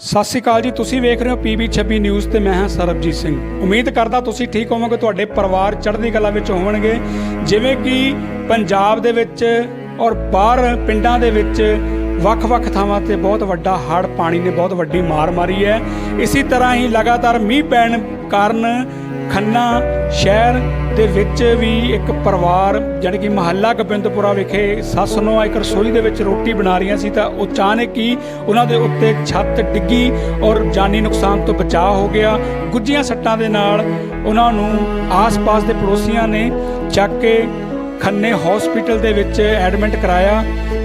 ਸਤਿ ਸ਼੍ਰੀ ਅਕਾਲ ਜੀ, ਤੁਸੀਂ ਵੇਖ ਰਹੇ ਹੋ ਪੀਬੀ 26 ਨਿਊਜ਼ ਤੇ ਮੈਂ ਹਾਂ ਸਰਬਜੀਤ ਸਿੰਘ। ਉਮੀਦ ਕਰਦਾ ਤੁਸੀਂ ਠੀਕ ਹੋਵੋਗੇ, ਤੁਹਾਡੇ ਪਰਿਵਾਰ ਚੜ੍ਹਦੀ ਕਲਾ ਵਿੱਚ ਹੋਣਗੇ ਜਿਵੇਂ ਕਿ ਪੰਜਾਬ ਦੇ ਵਿੱਚ ਔਰ ਬਾਹਰ ਪਿੰਡਾਂ ਦੇ ਵਿੱਚ ਵੱਖ-ਵੱਖ ਥਾਵਾਂ ਤੇ ਬਹੁਤ ਵੱਡਾ ਹੜ੍ਹ ਪਾਣੀ ਨੇ ਬਹੁਤ ਵੱਡੀ ਮਾਰ ਮਾਰੀ ਹੈ। ਇਸੇ ਤਰ੍ਹਾਂ ਹੀ ਲਗਾਤਾਰ ਮੀਂਹ ਪੈਣ ਕਾਰਨ ਖੰਨਾ ਸ਼ਹਿਰ ਦੇ ਵਿੱਚ ਵੀ ਇੱਕ ਪਰਿਵਾਰ, ਜਾਣੀ ਕਿ ਮਹੱਲਾ ਗੋਬਿੰਦਪੁਰਾ ਵਿਖੇ ਸੱਸ ਨੂੰ ਇੱਕ ਰਸੋਈ ਦੇ ਵਿੱਚ ਰੋਟੀ ਬਣਾ ਰਹੀਆਂ ਸੀ ਤਾਂ ਅਚਾਨਕ ਹੀ ਉਹਨਾਂ ਦੇ ਉੱਤੇ ਛੱਤ ਡਿੱਗੀ ਔਰ ਜਾਨੀ ਨੁਕਸਾਨ ਤੋਂ ਬਚਾਅ ਹੋ ਗਿਆ। ਗੁੱਜੀਆਂ ਸੱਟਾਂ ਦੇ ਨਾਲ ਉਹਨਾਂ ਨੂੰ ਆਸ-ਪਾਸ ਦੇ ਪੜੋਸੀਆਂ ਨੇ ਚੱਕ ਕੇ ਖੰਨੇ ਹਸਪੀਟਲ ਦੇ ਵਿੱਚ ਐਡਮਿਟ ਕਰਾਇਆ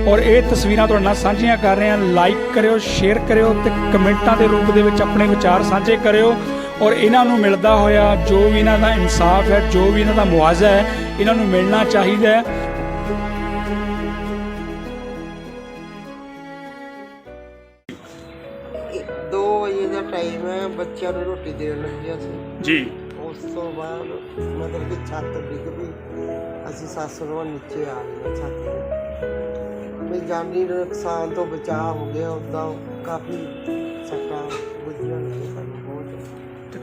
ਔਰ ਇਹ ਤਸਵੀਰਾਂ ਤੁਹਾਡੇ ਨਾਲ ਸਾਂਝੀਆਂ ਕਰ ਰਹੇ ਹਾਂ। ਲਾਈਕ ਕਰਿਓ, ਸ਼ੇਅਰ ਕਰਿਓ ਤੇ ਕਮੈਂਟਾਂ ਦੇ ਰੂਪ ਦੇ ਵਿੱਚ ਆਪਣੇ ਵਿਚਾਰ ਸਾਂਝੇ ਕਰਿਓ। ਔਰ ਇਹਨਾਂ ਨੂੰ ਮਿਲਦਾ ਹੋਇਆ ਜੋ ਵੀ ਇਹਨਾਂ ਦਾ ਇਨਸਾਫ ਹੈ ਜੋ ਵੀ ਇਹਨਾਂ ਦਾ ਮੁਆਵਜ਼ਾ ਹੈ ਇਹਨਾਂ ਨੂੰ ਮਿਲਣਾ ਚਾਹੀਦਾ ਹੈ। ਦੋ ਵਜੇ ਦਾ ਟਾਈਮ ਹੈ ਬੱਚਿਆਂ ਨੂੰ ਰੋਟੀ ਦੇਣ ਲੱਗਿਆ ਸੀ ਜੀ। ਉਸ ਤੋਂ ਬਾਅਦ ਮਤਲਬ ਕਿ ਛੱਤ ਡਿੱਗ ਪਈ। ਅਸੀਂ ਸੱਸ ਨੂੰ ਨੀਚੇ ਆ ਗਏ ਛੱਤ ਤੋਂ। ਵੀ ਜਾਨੀ ਨੁਕਸਾਨ ਤੋਂ ਬਚਾਅ ਹੋ ਗਿਆ ਉਦਾਂ ਕਾਫੀ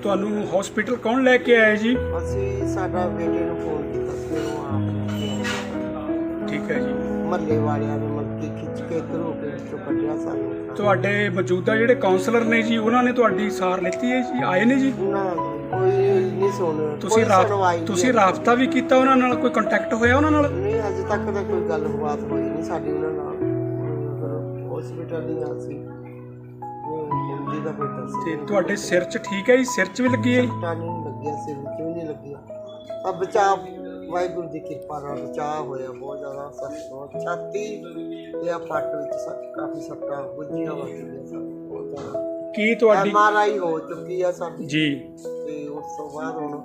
ਤੁਹਾਨੂੰ ਹਸਪੀਟਲ ਕੌਣ ਲੈ ਕੇ ਆਇਆ ਜੀ? ਅਸੀਂ ਸਾਡਾ ਬੇਟੇ ਨੂੰ ਫੋਨ ਕੀਤਾ ਸੀ ਉਹ ਆਪ ਲੈ ਕੇ ਆਇਆ ਠੀਕ ਹੈ ਜੀ। ਮੱਲੇ ਵਾਲਿਆਂ ਨੇ ਮੱਕੀ ਖਿੱਚ ਕੇ ਘਰੋਂ ਕੇ ਵਿੱਚੋਂ ਕੱਢਿਆ ਸਾਨੂੰ। ਤੁਹਾਡੇ ਮੌਜੂਦਾ ਜਿਹੜੇ ਕਾਉਂਸਲਰ ਨੇ ਜੀ ਉਹਨਾਂ ਨੇ ਤੁਹਾਡੀ ਸਾਰ ਲਿੱਤੀ ਹੈ ਜੀ? ਆਏ ਨੇ ਜੀ? ਨਾ ਕੋਈ ਨਹੀਂ ਸੁਣ ਤੁਸੀਂ ਤੁਸੀਂ। ਰਾਬਤਾ ਵੀ ਕੀਤਾ ਉਹਨਾਂ ਨਾਲ? ਕੋਈ ਕੰਟੈਕਟ ਹੋਇਆ ਉਹਨਾਂ ਨਾਲ? ਨਹੀਂ ਅਜੇ ਤੱਕ ਤਾਂ ਕੋਈ ਗੱਲਬਾਤ ਹੋਈ ਨਹੀਂ ਸਾਡੀ ਉਹਨਾਂ ਨਾਲ। ਹਸਪੀਟਲ ਦੀ ਆ ਸੀ। ਹਿੰਦੀ ਦਾ ਕੋਈ ਦੱਸ ਤੇ ਤੁਹਾਡੇ ਸਿਰ 'ਚ ਠੀਕ ਹੈ ਜੀ? ਸਿਰ 'ਚ ਵੀ ਲੱਗੀ ਹੈ ਜੀ? ਨਹੀਂ ਲੱਗਿਆ ਸਿਰ ਵਿੱਚ ਵੀ ਨਹੀਂ ਲੱਗਿਆ। ਆ ਬਚਾਅ ਵਾਹਿਗੁਰੂ ਦੀ ਕਿਰਪਾ ਨਾਲ ਬਚਾਅ ਹੋਇਆ ਬਹੁਤ ਜ਼ਿਆਦਾ ਸੱਟ ਛਾਤੀ ਤੇ ਆ ਪੱਟ ਵਿੱਚ ਕਾਫੀ ਸੱਟਾਂ ਬੁੱਝੀਆਂ ਵੱਜ ਗਈਆਂ ਸਾਨੂੰ ਬਹੁਤ ਜ਼ਿਆਦਾ। ਕੀ ਤੁਹਾਡੀ ਐਮਆਰਆਈ ਹੋ ਚੁੱਕੀ ਆ ਸਾਡੀ। ਜੀ। ਤੇ ਉਸ ਤੋਂ ਬਾਅਦ ਹੁਣ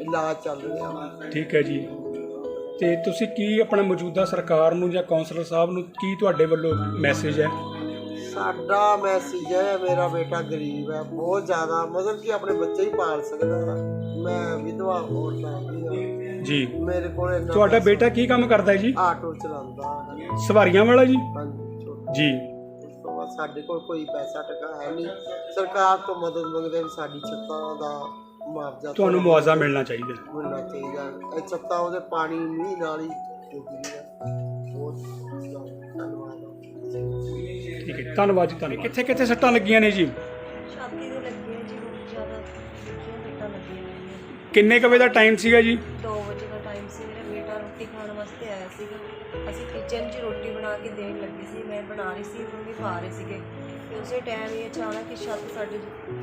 ਇਲਾਜ ਚੱਲ ਰਿਹਾ। ਠੀਕ ਹੈ ਜੀ। ਤੇ ਤੁਸੀਂ ਕੀ ਆਪਣਾ ਮੌਜੂਦਾ ਸਰਕਾਰ ਨੂੰ ਜਾਂ ਕਾਉਂਸਲਰ ਸਾਹਿਬ ਨੂੰ ਕੀ ਤੁਹਾਡੇ ਵੱਲੋਂ ਮੈਸੇਜ ਹੈ? ਸਾਡਾ ਮੈਸੇਜ ਹੈ ਮੇਰਾ ਬੇਟਾ ਗਰੀਬ ਹੈ ਬਹੁਤ ਜ਼ਿਆਦਾ ਮਤਲਬ ਕਿ ਆਪਣੇ ਬੱਚੇ ਹੀ ਪਾਲ ਸਕਦਾ ਮੈਂ ਵਿਧਵਾ ਔਰਤ ਹਾਂ। ਜੀ। ਮੇਰੇ ਕੋਲ ਇੰਨਾ ਤੁਹਾਡਾ ਪੈਸਾ- ਬੇਟਾ ਕੀ ਕੰਮ ਕਰਦਾ ਹੈ ਜੀ? ਆਟੋ ਚਲਾਉਂਦਾ ਹੈ। ਸਵਾਰੀਆਂ ਵਾਲਾ ਜੀ? ਹਾਂਜੀ ਛੋਟਾ। ਜੀ। ਉਸ ਤੋਂ ਬਾਅਦ ਸਾਡੇ ਕੋਲ ਕੋਈ ਪੈਸਾ ਟਕਾ ਹੈ ਨਹੀਂ। ਸਰਕਾਰ ਤੋਂ ਮਦਦ ਮੰਗਦੇ ਵੀ ਸਾਡੀ ਛੱਤਾਂ ਦਾ ਮੁਆਵਜ਼ਾ ਤੁਹਾਨੂੰ ਮੁਆਵਜ਼ਾ ਮਿਲਣਾ ਚਾਹੀਦਾ। ਹੈ। ਮਿਲਣਾ ਚਾਹੀਦਾ। ਇਹ ਛੱਤਾਂ ਉਹਦੇ ਪਾਣੀ ਮੀਂਹ ਨਾਲ ਹੀ ਠੀਕ ਹੈ ਧੰਨਵਾਦ ਜੀ ਤੁਹਾਨੂੰ ਕਿੱਥੇ ਕਿੱਥੇ ਸੱਟਾਂ ਲੱਗੀਆਂ ਨੇ ਜੀ? ਛਾਤੀ ਦੇ ਲੱਗੀ ਹੈ ਜੀ ਬਹੁਤ ਜ਼ਿਆਦਾ ਦੁਖੀਆਂ ਸੱਟਾਂ ਲੱਗੀਆਂ ਨੇ ਕਿੰਨੇ ਕੁ ਵਜੇ ਦਾ ਟਾਈਮ ਸੀਗਾ ਜੀ? 2 ਵਜੇ ਦਾ ਟਾਈਮ ਸੀ ਮੇਰਾ ਬੇਟਾ ਰੋਟੀ ਖਾਣ ਵਾਸਤੇ ਆਇਆ ਸੀਗਾ। ਅਸੀਂ ਕਿਚਨ 'ਚ ਰੋਟੀ ਬਣਾ ਕੇ ਦੇਣ ਲੱਗੀ ਸੀ ਮੈਂ ਬਣਾ ਰਹੀ ਸੀ ਮੰਮੀ ਖਾ ਰਹੇ ਸੀਗੇ। ਤੇ ਉਸੇ ਟਾਈਮ ਇਹ ਅਚਾਨਕ ਹੀ ਛੱਤ ਸਾਡੇ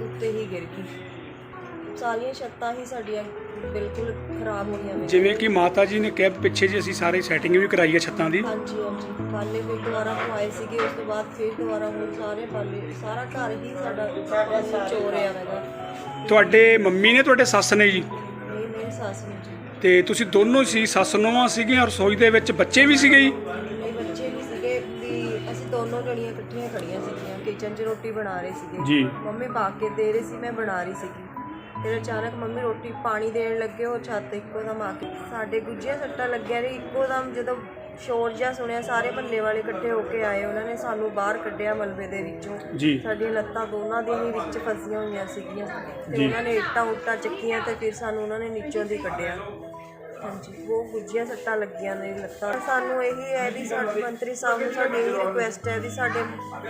ਉੱਤੇ ਹੀ ਗਿਰ ਗਈ। ਸਾਰੀਆਂ ਛੱਤਾਂ ਹੀ ਸਾਡੀਆਂ ਬਿਲਕੁਲ ਖਰਾਬ ਹੋਈਆਂ ਨੇ ਜਿਵੇਂ ਕਿ ਮਾਤਾ ਜੀ ਨੇ ਕਿਹਾ ਪਿੱਛੇ ਜੀ ਅਸੀਂ ਸਾਰੇ ਸੈਟਿੰਗ ਵੀ ਕਰਾਈ ਹੈ ਛੱਤਾਂ ਦੀ। ਹਾਂਜੀ ਹਾਂਜੀ। ਪਾਲੇ ਵੀ ਦੁਬਾਰਾ ਪਵਾਏ ਸੀਗੇ ਉਸ ਤੋਂ ਬਾਅਦ ਫਿਰ ਦੁਬਾਰਾ ਹੋਰ ਸਾਰੇ ਪਾਲੇ ਸਾਰਾ ਘਰ ਹੀ ਸਾਡਾ ਚੋਰਿਆ ਹੈਗਾ ਤੁਹਾਡੇ ਮੰਮੀ ਨੇ ਤੁਹਾਡੇ ਸੱਸ ਨੇ ਜੀ? ਇਹ ਮੇਰੀ ਸੱਸ ਨੇ ਜੀ। ਤੇ ਤੁਸੀਂ ਦੋਨੋਂ ਸੀ ਸੱਸ ਨੂੰਹਾਂ ਸੀਗੀਆਂ ਰਸੋਈ ਦੇ ਵਿੱਚ ਬੱਚੇ ਵੀ ਸੀਗੇ ਜੀ? ਮੇਰੇ ਬੱਚੇ ਵੀ ਸੀਗੇ ਵੀ ਅਸੀਂ ਦੋਨੋਂ ਜਣੀਆਂ ਇਕੱਠੀਆਂ ਖੜੀਆਂ ਸੀਗੀਆਂ ਕਿਚਨ 'ਚ ਰੋਟੀ ਬਣਾ ਰਹੇ ਸੀਗੇ। ਜੀ। ਮੰਮੀ ਪਾ ਕੇ ਦੇ ਰਹੀ ਸੀ ਮੈਂ ਬਣਾ ਰਹੀ ਸੀਗੀ। ਫਿਰ ਅਚਾਨਕ ਮੰਮੀ ਰੋਟੀ ਪਾਣੀ ਦੇਣ ਲੱਗੇ ਉਹ ਛੱਤ ਇੱਕੋ ਦਮ ਆ ਕੇ ਸਾਡੇ ਗੁੱਜੀਆਂ ਸੱਟਾਂ ਲੱਗਿਆ ਰਹੀ ਇੱਕੋ ਦਮ ਜਦੋਂ ਸ਼ੋਰ ਜਿਹਾ ਸੁਣਿਆ ਸਾਰੇ ਮਹੱਲੇ ਵਾਲੇ ਇਕੱਠੇ ਹੋ ਕੇ ਆਏ ਉਹਨਾਂ ਨੇ ਸਾਨੂੰ ਬਾਹਰ ਕੱਢਿਆ ਮਲਬੇ ਦੇ ਵਿੱਚੋਂ। ਜੀ। ਸਾਡੀਆਂ ਲੱਤਾਂ ਦੋਨਾਂ ਦੇ ਹੀ ਵਿੱਚ ਫਸੀਆਂ ਹੋਈਆਂ ਸੀਗੀਆਂ ਤੇ। ਉਹਨਾਂ ਨੇ ਇੱਟਾਂ ਉੱਟਾਂ ਚੱਕੀਆਂ ਤੇ ਫਿਰ ਸਾਨੂੰ ਉਹਨਾਂ ਨੇ ਨੀਚੋਂ ਦੀ ਕੱਢਿਆ। ਹਾਂਜੀ ਉਹ ਗੁੱਜੀਆਂ ਸੱਟਾਂ ਲੱਗੀਆਂ ਨੇ ਲੱਤਾਂ। ਸਾਨੂੰ ਇਹੀ ਹੈ ਵੀ ਸਾਡੇ ਮੰਤਰੀ ਸਾਹਿਬ ਨੂੰ ਸਾਡੀ ਇਹ ਰਿਕੁਐਸਟ ਹੈ ਵੀ ਸਾਡੇ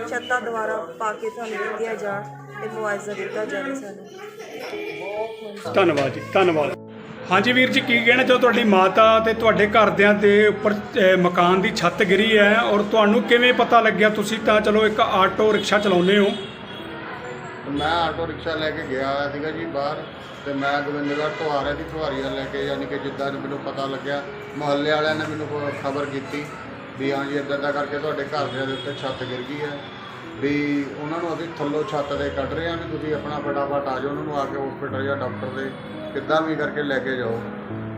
ਛੱਤਾਂ ਦੁਆਰਾ ਪਾ ਕੇ ਸਾਨੂੰ ਦਿੱਤੀਆਂ ਜਾਣ ਤੇ ਮੁਆਵਜ਼ਾ ਦਿੱਤਾ ਜਾਵੇ ਸਾਨੂੰ। ਧੰਨਵਾਦ ਜੀ, ਧੰਨਵਾਦ। ਹਾਂਜੀ ਵੀਰ ਜੀ, ਕੀ ਕਹਿਣਾ ਚਾਹੋ ਤੁਹਾਡੀ ਮਾਤਾ ਤੇ ਤੁਹਾਡੇ ਘਰਦਿਆਂ ਦੇ ਉੱਪਰ ਮਕਾਨ ਦੀ ਛੱਤ ਗਿਰੀ ਹੈ ਔਰ ਤੁਹਾਨੂੰ ਕਿਵੇਂ ਪਤਾ ਲੱਗਿਆ? ਤੁਸੀਂ ਤਾਂ ਚਲੋ ਇੱਕ ਆਟੋ ਰਿਕਸ਼ਾ ਚਲਾਉਂਦੇ ਹੋ। ਮੈਂ ਆਟੋ ਰਿਕਸ਼ਾ ਲੈ ਕੇ ਗਿਆ ਹੋਇਆ ਸੀਗਾ ਜੀ ਬਾਹਰ ਤੇ ਮੈਂ ਗੋਬਿੰਦਗੜ੍ਹ ਤੋਂ ਆ ਰਿਹਾ ਸੀ ਸਵਾਰੀਆਂ ਲੈ ਕੇ, ਯਾਨੀ ਕਿ ਜਿੱਦਾਂ ਮੈਨੂੰ ਪਤਾ ਲੱਗਿਆ, ਮੁਹੱਲੇ ਵਾਲਿਆਂ ਨੇ ਮੈਨੂੰ ਖਬਰ ਕੀਤੀ ਵੀ ਹਾਂ ਜੀ ਇੱਦਾਂ ਦਾ ਕਰਕੇ ਤੁਹਾਡੇ ਘਰ ਦੇ ਉੱਤੇ ਛੱਤ ਗਿਰ ਗਈ ਹੈ, ਵੀ ਉਹਨਾਂ ਨੂੰ ਅਸੀਂ ਥੱਲੋਂ ਛੱਤ ਦੇ ਕੱਢ ਰਹੇ ਹਾਂ ਵੀ ਤੁਸੀਂ ਆਪਣਾ ਫਟਾਫਟ ਆ ਜਾਓ, ਉਹਨਾਂ ਨੂੰ ਆ ਕੇ ਹਸਪੀਟਲ ਜਾਂ ਡਾਕਟਰ ਦੇ ਕਿੱਦਾਂ ਵੀ ਕਰਕੇ ਲੈ ਕੇ ਜਾਓ।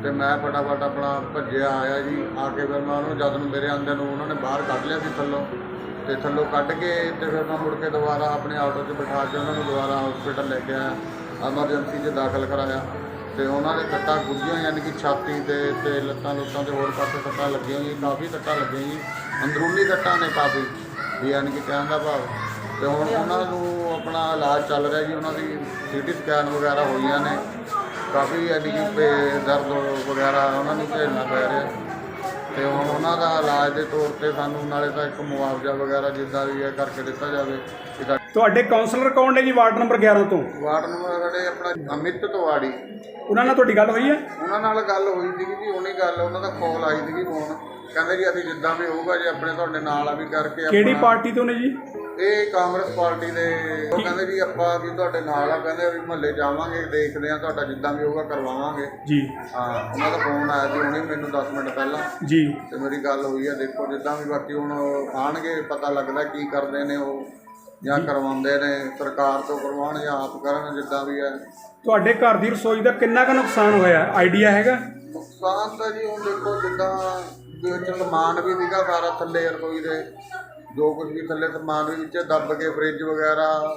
ਤੇ ਮੈਂ ਫਟਾਫਟ ਆਪਣਾ ਭੱਜਿਆ ਆਇਆ ਜੀ, ਆ ਕੇ ਫਿਰ ਮੈਂ ਉਹਨੂੰ ਜਦ ਨੂੰ ਮੇਰੇ ਆਂਦਿਆਂ ਨੂੰ ਉਹਨਾਂ ਨੇ ਬਾਹਰ ਕੱਢ ਲਿਆ ਸੀ ਥੱਲੋਂ ਤੇ ਥੱਲੋਂ ਕੱਢ ਕੇ ਤੇ ਫਿਰ ਮੈਂ ਮੁੜ ਕੇ ਦੁਬਾਰਾ ਆਪਣੇ ਆਟੋ 'ਚ ਬਿਠਾ ਕੇ ਉਹਨਾਂ ਨੂੰ ਦੁਬਾਰਾ ਹਸਪੀਟਲ ਲੈ ਕੇ ਆਇਆ ਐਮਰਜੈਂਸੀ 'ਚ ਦਾਖਲ ਕਰਾਇਆ। ਤੇ ਉਹਨਾਂ ਦੇ ਕੱਟਾਂ ਗੁੱਝੀਆਂ ਯਾਨੀ ਕਿ ਛਾਤੀ ਤੇ ਤੇ ਲੱਤਾਂ ਲੁੱਤਾਂ ਤੇ ਹੋਰ ਪਾਸੇ ਕੱਟਾਂ ਲੱਗੀਆਂ ਜੀ ਕਾਫੀ ਕੱਟਾਂ ਲੱਗੀਆਂ ਜੀ, ਅੰਦਰੂਨੀ ਕੱਟਾਂ ਨੇ ਕਾਫੀ, ਵੀ ਯਾਨੀ ਕਿ ਕਹਿਣ ਦਾ ਭਾਵ। ਤੇ ਹੁਣ ਉਹਨਾਂ ਨੂੰ ਆਪਣਾ ਇਲਾਜ ਚੱਲ ਰਿਹਾ ਜੀ, ਉਹਨਾਂ ਦੀ ਸੀਟੀ ਸਕੈਨ ਵਗੈਰਾ ਹੋਈਆਂ ਨੇ। ਕਾਫੀ ਯਾਨੀ ਕਿ ਦਰਦ ਵਗੈਰਾ ਉਹਨਾਂ ਨੂੰ ਝੇਲਣਾ ਪੈ ਰਿਹਾ। ਤੇ ਹੁਣ ਉਹਨਾਂ ਦਾ ਇਲਾਜ ਦੇ ਤੌਰ ਤੇ ਸਾਨੂੰ ਨਾਲੇ ਤਾਂ ਇੱਕ ਮੁਆਵਜ਼ਾ ਵਗੈਰਾ ਜਿੱਦਾਂ ਵੀ ਹੈ ਕਰਕੇ ਦਿੱਤਾ ਜਾਵੇ ਕਿ ਸਾ- ਤੁਹਾਡੇ ਕਾਉਂਸਲਰ ਕੌਣ ਨੇ ਜੀ ਵਾਰਡ ਨੰਬਰ 11 ਤੋਂ? ਵਾਰਡ ਨੰਬਰ ਸਾਡੇ ਆਪਣਾ ਅਮਿਤ ਤਵਾੜੀ। ਉਹਨਾਂ ਨਾਲ ਤੁਹਾਡੀ ਗੱਲ ਹੋਈ ਹੈ? ਉਹਨਾਂ ਨਾਲ ਗੱਲ ਹੋਈ ਸੀਗੀ ਜੀ ਉਹਨੇ ਗੱਲ ਉਹਨਾਂ ਦਾ ਕਾਲ ਆਈ ਸੀਗੀ ਫੋਨ ਕਹਿੰਦੇ ਜੀ ਅਸੀਂ ਜਿੱਦਾਂ ਵੀ ਹੋਊਗਾ ਜੀ ਆਪਣੇ ਤੁਹਾਡੇ ਨਾਲ ਆ ਵੀ ਕਰਕੇ ਕਿਹੜੀ ਪਾਰਟੀ ਤੋਂ ਨੇ ਜੀ? ਇਹ ਕਾਂਗਰਸ ਪਾਰਟੀ ਦੇ ਉਹ ਕਹਿੰਦੇ ਜੀ ਆਪਾਂ ਵੀ ਤੁਹਾਡੇ ਨਾਲ ਆ ਕਹਿੰਦੇ ਵੀ ਮਹੱਲੇ ਜਾਵਾਂਗੇ ਦੇਖਦੇ ਆ ਤੁਹਾਡਾ ਜਿੱਦਾਂ ਵੀ ਹੋਊਗਾ ਕਰਵਾਵਾਂਗੇ। ਜੀ। ਹਾਂ ਉਹਨਾਂ ਦਾ ਫੋਨ ਆਇਆ ਸੀ ਹੁਣੇ ਮੈਨੂੰ 10 ਮਿੰਟ ਪਹਿਲਾਂ। ਜੀ। ਤੇ ਮੇਰੀ ਗੱਲ ਹੋਈ ਆ ਦੇਖੋ ਜਿੱਦਾਂ ਵੀ ਬਾਕੀ ਹੁਣ ਆਣਗੇ ਪਤਾ ਲੱਗਦਾ ਕੀ ਕਰਦੇ ਨੇ ਉਹ। ਜਾਂ ਕਰਵਾਉਂਦੇ ਨੇ ਸਰਕਾਰ ਤੋਂ ਕਰਵਾਉਣ ਜਾਂ ਆਪ ਕਰਨ ਜਿੱਦਾਂ ਵੀ ਹੈ। ਤੁਹਾਡੇ ਘਰ ਦੀ ਰਸੋਈ ਦਾ ਕਿੰਨਾ ਕੁ ਨੁਕਸਾਨ ਹੋਇਆ? ਆਈਡੀਆ ਹੈਗਾ? ਨੁਕਸਾਨ ਤਾਂ ਜੀ ਹੁਣ ਦੇਖੋ ਜਿੱਦਾਂ ਵਿੱਚ ਸਮਾਨ ਵੀ ਸੀਗਾ ਸਾਰਾ ਥੱਲੇ ਰਸੋਈ ਦੇ ਜੋ ਕੁਝ ਵੀ ਥੱਲੇ ਸਮਾਨ ਵੀ ਵਿੱਚ ਦੱਬ ਕੇ ਫ੍ਰਿਜ ਵਗੈਰਾ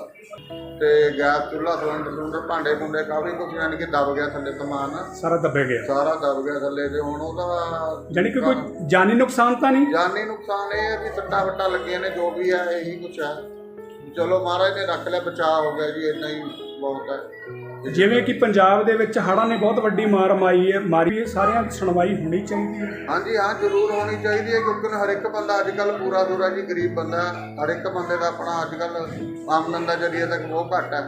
ਤੇ ਗੈਸ ਚੁੱਲ੍ਹਾ ਸਿਲੰਡਰ ਸਿਲੰਡਰ ਭਾਂਡੇ ਭੁੰਡੇ ਕਾਫੀ ਕੁਝ ਯਾਨੀ ਕਿ ਦਬ ਗਿਆ ਥੱਲੇ ਸਮਾਨ। ਸਾਰਾ ਦੱਬਿਆ ਗਿਆ। ਸਾਰਾ ਦਬ ਗਿਆ ਥੱਲੇ ਤੇ ਹੁਣ ਉਹਦਾ ਕਿ ਕੋਈ ਜਾਨੀ ਨੁਕਸਾਨ ਤਾਂ ਨਹੀਂ? ਜਾਨੀ ਨੁਕਸਾਨ ਇਹ ਹੈ ਕਿ ਸੱਟਾਂ ਫੱਟਾਂ ਲੱਗੀਆਂ ਨੇ ਜੋ ਵੀ ਹੈ ਇਹੀ ਕੁਝ ਹੈ। ਚਲੋ ਮਹਾਰਾਜ ਨੇ ਰੱਖ ਲਿਆ ਬਚਾਅ ਹੋ ਗਿਆ ਜੀ ਇੰਨਾ ਹੀ ਬਹੁਤ ਹੈ। ਜਿਵੇਂ ਕਿ ਪੰਜਾਬ ਦੇ ਵਿੱਚ ਹੜ੍ਹਾਂ ਨੇ ਬਹੁਤ ਵੱਡੀ ਮਾਰ ਮਾਈ ਹੈ ਮਾਰੀ ਹੈ ਸਾਰਿਆਂ ਦੀ ਸੁਣਵਾਈ ਹੋਣੀ ਚਾਹੀਦੀ ਹੈ। ਹਾਂਜੀ ਹਾਂ ਜ਼ਰੂਰ ਹੋਣੀ ਚਾਹੀਦੀ ਹੈ ਕਿਉਂਕਿ ਹਰ ਇੱਕ ਬੰਦਾ ਅੱਜ ਕੱਲ ਪੂਰਾ ਦੂਰਾ ਜੀ ਗਰੀਬ ਬੰਦਾ। ਹਰ ਇੱਕ ਬੰਦੇ ਦਾ ਆਪਣਾ ਅੱਜ ਕੱਲ ਆਮਦਨ ਦਾ ਜਰੀਆ ਤੱਕ ਬਹੁਤ ਘੱਟ ਹੈ।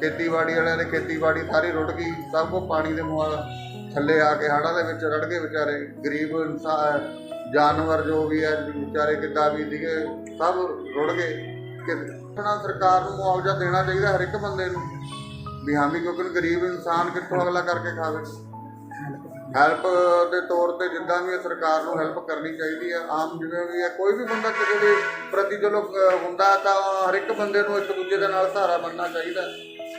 ਖੇਤੀਬਾੜੀ ਵਾਲਿਆਂ ਦੇ ਖੇਤੀਬਾੜੀ ਸਾਰੀ ਰੁੜ ਗਈ ਸਭ ਕੋ ਪਾਣੀ ਦੇ ਮੁਆਲ ਥੱਲੇ ਆ ਕੇ ਹੜ੍ਹਾਂ ਦੇ ਵਿੱਚ ਰੜ ਗਏ ਵਿਚਾਰੇ। ਗਰੀਬ ਇਨਸਾਨ ਜਾਨਵਰ ਜੋ ਵੀ ਹੈ ਵਿਚਾਰੇ ਕਿੱਦਾਂ ਵੀ ਸੀਗੇ ਸਭ ਰੁੜ ਗਏ। ਕਿ ਆਪਣਾ ਸਰਕਾਰ ਨੂੰ ਮੁਆਵਜ਼ਾ ਦੇਣਾ ਚਾਹੀਦਾ ਹਰ ਇੱਕ ਬੰਦੇ ਨੂੰ, ਵੀ ਹਾਂ ਵੀ ਕਿਉਂਕਿ ਗਰੀਬ ਇਨਸਾਨ ਕਿੱਥੋਂ ਅਗਲਾ ਕਰਕੇ ਖਾਵੇ। ਹੈਲਪ ਦੇ ਤੌਰ ਤੇ ਜਿੱਦਾਂ ਵੀ ਹੈ ਸਰਕਾਰ ਨੂੰ ਹੈਲਪ ਕਰਨੀ ਚਾਹੀਦੀ ਹੈ ਆਮ ਜਿਵੇਂ ਵੀ ਹੈ ਕੋਈ ਵੀ ਬੰਦਾ ਕਿਸੇ ਦੇ ਪ੍ਰਤੀ ਚਲੋ ਹੁੰਦਾ ਤਾਂ ਹਰ ਇੱਕ ਬੰਦੇ ਨੂੰ ਇੱਕ ਦੂਜੇ ਦੇ ਨਾਲ ਸਹਾਰਾ ਬਣਨਾ ਚਾਹੀਦਾ।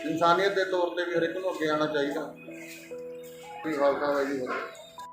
ਇਨਸਾਨੀਅਤ ਦੇ ਤੌਰ ਤੇ ਵੀ ਹਰ ਇੱਕ ਨੂੰ ਅੱਗੇ ਆਉਣਾ ਚਾਹੀਦਾ। ਵੀ ਹਾਲਤਾ ਵਾਈ ਜੀ